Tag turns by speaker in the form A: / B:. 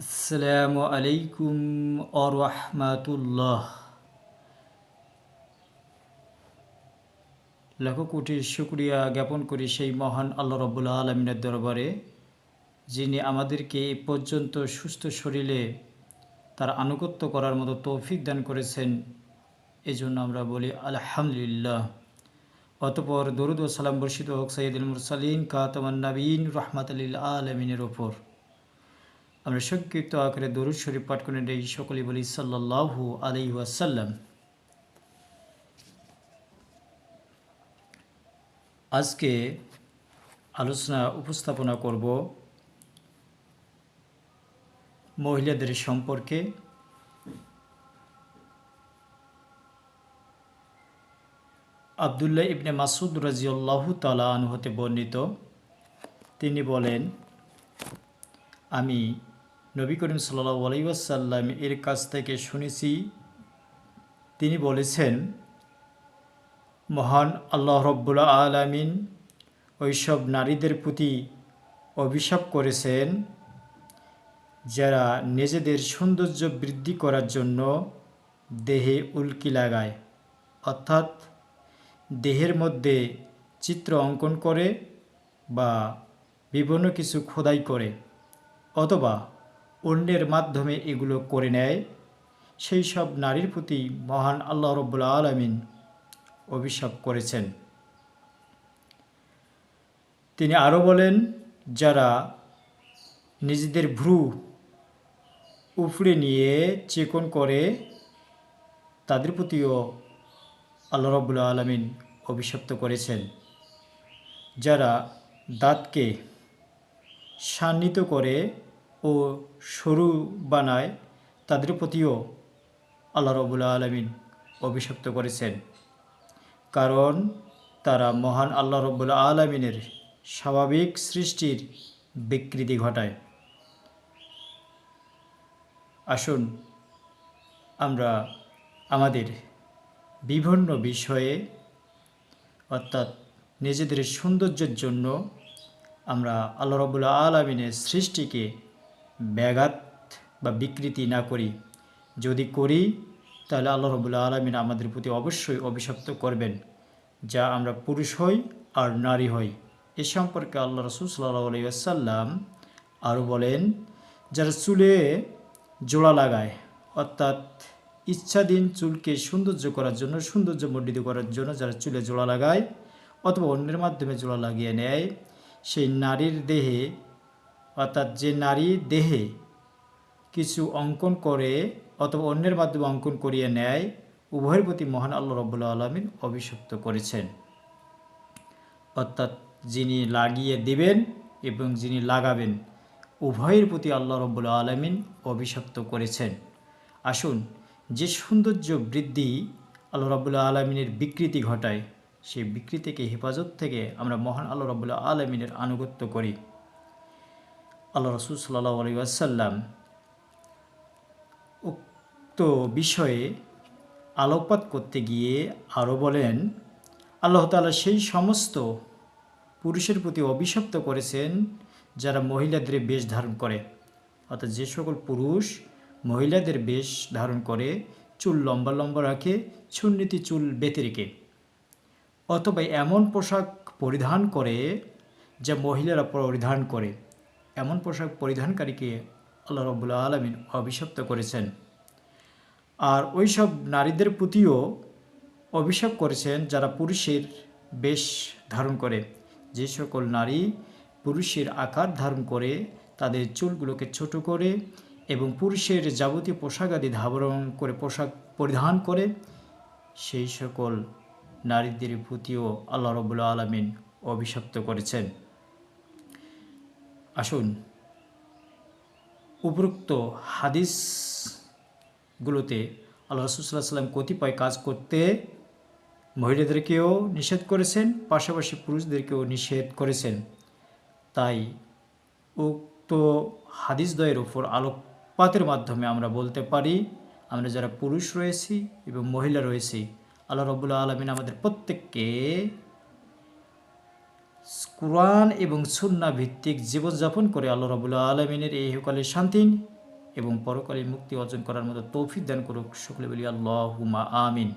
A: আসসালামু আলাইকুম আরহামাতুল্লাহ লাখ কোটি শুক্রিয়া জ্ঞাপন করি সেই মহান আল্লাহ রব্বুল আলমিনের দরবারে, যিনি আমাদেরকে এ পর্যন্ত সুস্থ শরীরে তার আনুগত্য করার মতো তৌফিক দান করেছেন। এজন্য আমরা বলি আলহামদুলিল্লাহ। অতপর দরুদ ও সালাম বর্ষিত হোক সৈয়দুল মুরসালিন কাতমান নবীন রহমাত আলমিনের ওপর। আমরা সংক্ষিপ্ত আকারে দরুদ শরীফ পাঠ করে এই সকলেই বলি সাল্লাহু আলাই ওয়াসাল্লাম। আজকে আলোচনা উপস্থাপনা করব মহিলাদের সম্পর্কে। আবদুল্লাহ ইবনে মাসুদ রাজিউল্লাহ তালা হতে বর্ণিত। তিনি বলেন, আমি নবী করিম সাল্লাহ আলাইসাল্লাম এর কাছ থেকে শুনেছি, তিনি বলেছেন, মহান আল্লাহ রব্বুল্লা আলমিন ওইসব নারীদের প্রতি অভিশাপ করেছেন, যারা নিজেদের সৌন্দর্য বৃদ্ধি করার জন্য দেহে উল্কি লাগায়। অর্থাৎ দেহের মধ্যে চিত্র অঙ্কন করে বা বিভিন্ন কিছু খোদাই করে, অথবা অন্যের মাধ্যমে এগুলো করে নেয়। সেই সব নারীর প্রতি মহান আল্লাহ রব্বুল্লা আলমিন অভিশাপ করেছেন। তিনি আরও বলেন, যারা নিজেদের ভ্রু উপড়ে নিয়ে চেকন করে, তাদের প্রতিও আল্লাহ রব্বুল্লা আলমিন অভিশপ্ত করেছেন। যারা দাঁতকে সান্নিত করে ও সরু বানায়, তাদের প্রতিও আল্লাহ রবুল্লা আলমিন অভিশপ্ত করেছেন। কারণ তারা মহান আল্লাহ রব্বুল্লা আলমিনের স্বাভাবিক সৃষ্টির বিকৃতি ঘটায়। আসুন আমরা আমাদের বিভিন্ন বিষয়ে, অর্থাৎ নিজেদের সৌন্দর্যের জন্য আমরা আল্লাহ রবুল্লা আলমিনের সৃষ্টিকে ব্যাঘাত বা বিকৃতি না করি। যদি করি, তাহলে আল্লাহ রবুল্লা আলমিন আমাদের প্রতি অবশ্যই অভিশপ্ত করবেন, যা আমরা পুরুষ হই আর নারী হই। এ সম্পর্কে আল্লাহ রসুল সাল্লাহ আলাইসাল্লাম আরও বলেন, যারা চুলে জোড়া লাগায়, অর্থাৎ ইচ্ছাধীন চুলকে সৌন্দর্য করার জন্য, সৌন্দর্য মণ্ডিত করার জন্য যারা চুলে জোড়া লাগায় অথবা অন্যের মাধ্যমে জোড়া লাগিয়ে নেয়, সেই নারীর দেহে অর্থাৎ যে নারী দেহে কিছু অঙ্কন করে অথবা অন্যের মাধ্যমে অঙ্কন করিয়ে নেয়, উভয়ের প্রতি মহান আল্লাহ রব্বুল্লা আলমিন অভিশপ্ত করেছেন। অর্থাৎ যিনি লাগিয়ে দেবেন এবং যিনি লাগাবেন, উভয়ের প্রতি আল্লাহ রব্বুল্লা আলমিন অভিশপ্ত করেছেন। আসুন, যে সৌন্দর্য বৃদ্ধি আল্লাহ রব্বুল্লা আলমিনের বিকৃতি ঘটায়, সেই বিকৃতিকে হেফাজত থেকে আমরা মহান আল্লাহ রব্বুল্লা আলমিনের আনুগত্য করি। আল্লাহ রসুল সাল্লাহ আলী আসাল্লাম উক্ত বিষয়ে আলোকপাত করতে গিয়ে আরও বলেন, আল্লাহ তালা সেই সমস্ত পুরুষের প্রতি অভিশপ্ত করেছেন যারা মহিলাদের বেশ ধারণ করে। অর্থাৎ যে সকল পুরুষ মহিলাদের বেশ ধারণ করে, চুল লম্বা লম্বা রাখে, সুন্নীতি চুল বেঁধে রেখে। অথবা এমন পোশাক পরিধান করে যা মহিলারা পরিধান করে। এমন পোশাক পরিধানকারীকে আল্লাহ রব্বুল্লা আলমিন অভিশপ্ত করেছেন। আর ওই সব নারীদের প্রতিও অভিশাপ করেছেন যারা পুরুষের বেশ ধারণ করে। যে সকল নারী পুরুষের আকার ধারণ করে, তাদের চুলগুলোকে ছোট করে এবং পুরুষের যাবতীয় পোশাক আদি ধারণ করে, পোশাক পরিধান করে, সেই সকল নারীদের প্রতিও আল্লাহ রবুল্লা আলমিন অভিশপ্ত করেছেন। আসুন। উপরোক্ত হাদিসগুলোতে আল্লাহ রসুল্লাহ সাল্লাম কতিপয় কাজ করতে মহিলাদেরকেও নিষেধ করেছেন, পাশাপাশি পুরুষদেরকেও নিষেধ করেছেন। তাই উক্ত হাদিসদ্বয়ের ওপর আলোকপাতের মাধ্যমে আমরা বলতে পারি, আমরা যারা পুরুষ রয়েছি এবং মহিলা রয়েছি, আল্লাহ রবুল্লা আলমিন আমাদের প্রত্যেককে কোরআন এবং সুন্না ভিত্তিক জীবনযাপন করে আল্লাহ রবুল্লা আলমিনের এই হকালে শান্তি এবং পরকালে মুক্তি অর্জন করার মতো তৌফিক দান করুক। সকলে বলি আল্লাহ হুমা আমিন।